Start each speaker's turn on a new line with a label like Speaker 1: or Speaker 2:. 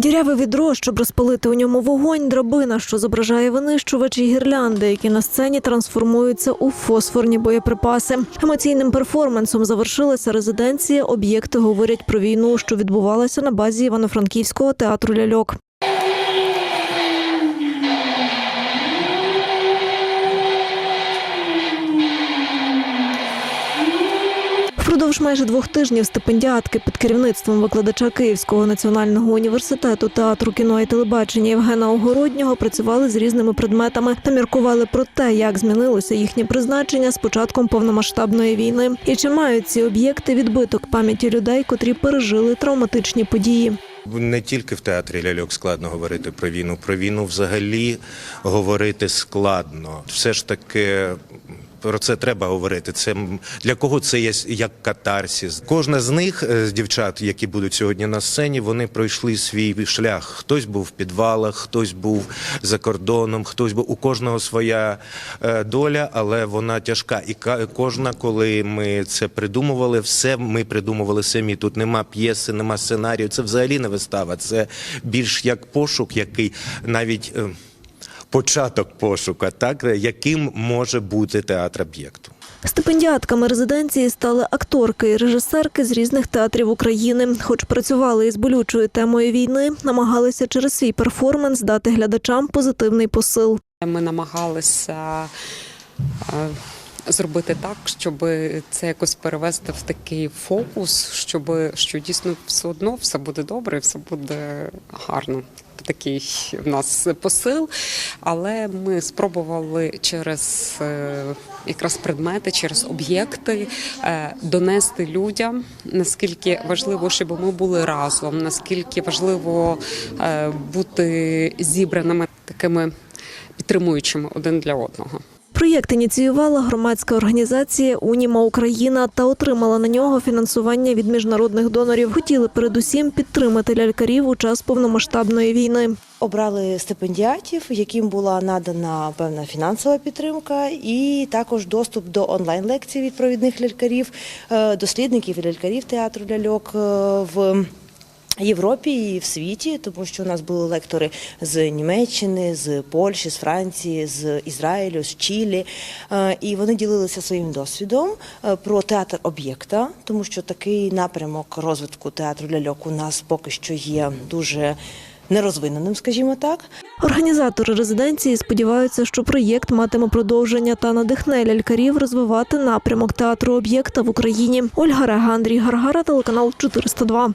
Speaker 1: Діряве відро, щоб розпалити у ньому вогонь, драбина, що зображає винищувачі і гірлянди, які на сцені трансформуються у фосфорні боєприпаси. Емоційним перформансом завершилася резиденція. Об'єкти говорять про війну, що відбувалася на базі Івано-Франківського театру ляльок. Впродовж майже двох тижнів стипендіатки під керівництвом викладача Київського національного університету театру кіно і телебачення Євгена Огороднього працювали з різними предметами та міркували про те, як змінилося їхнє призначення з початком повномасштабної війни, і чи мають ці об'єкти відбиток пам'яті людей, котрі пережили травматичні події.
Speaker 2: Не тільки в театрі ляльок складно говорити про війну. Про війну взагалі говорити складно. Все ж таки. Про це треба говорити. Це для кого це є як катарсіс. Кожна з них, е, з дівчат, які будуть сьогодні на сцені, вони пройшли свій шлях. Хтось був в підвалах, хтось був за кордоном, хтось був у кожного своя е, доля, але вона тяжка. І кожна, коли ми це придумували, все ми придумували самі. Тут нема п'єси, нема сценарію. Це взагалі не вистава. Це більш як пошук, який навіть. Початок пошука, так яким може бути театр об'єкту.
Speaker 1: Стипендіатками резиденції стали акторки і режисерки з різних театрів України. Хоч працювали із болючою темою війни, намагалися через свій перформанс дати глядачам позитивний посил.
Speaker 3: Ми намагалися е, зробити так, щоб це якось перевести в такий фокус, щоб що дійсно все одно все буде добре, все буде гарно. Такий в нас посил, але ми спробували через е, якраз предмети, через об'єкти е, донести людям, наскільки важливо, щоб ми були разом, наскільки важливо е, бути зібраними такими підтримуючими один для одного.
Speaker 1: Проєкт ініціювала громадська організація Уніма Україна та отримала на нього фінансування від міжнародних донорів. Хотіли передусім підтримати лялькарів у час повномасштабної війни.
Speaker 4: Обрали стипендіатів, яким була надана певна фінансова підтримка, і також доступ до онлайн-лекцій від провідних лялькарів, е, дослідників і лялькарів театру ляльок е, в. Європі і в світі, тому що у нас були лектори з Німеччини, з Польщі, з Франції, з Ізраїлю, з Чилі, Е, і вони ділилися своїм досвідом е, про театр об'єкта, тому що такий напрямок розвитку театру ляльок у нас поки що є дуже нерозвиненим, скажімо так.
Speaker 1: Організатори резиденції сподіваються, що проєкт матиме продовження та надихне лялькарів розвивати напрямок театру об'єкта в Україні. Ольга Рега, Андрій Гаргара, телеканал 402.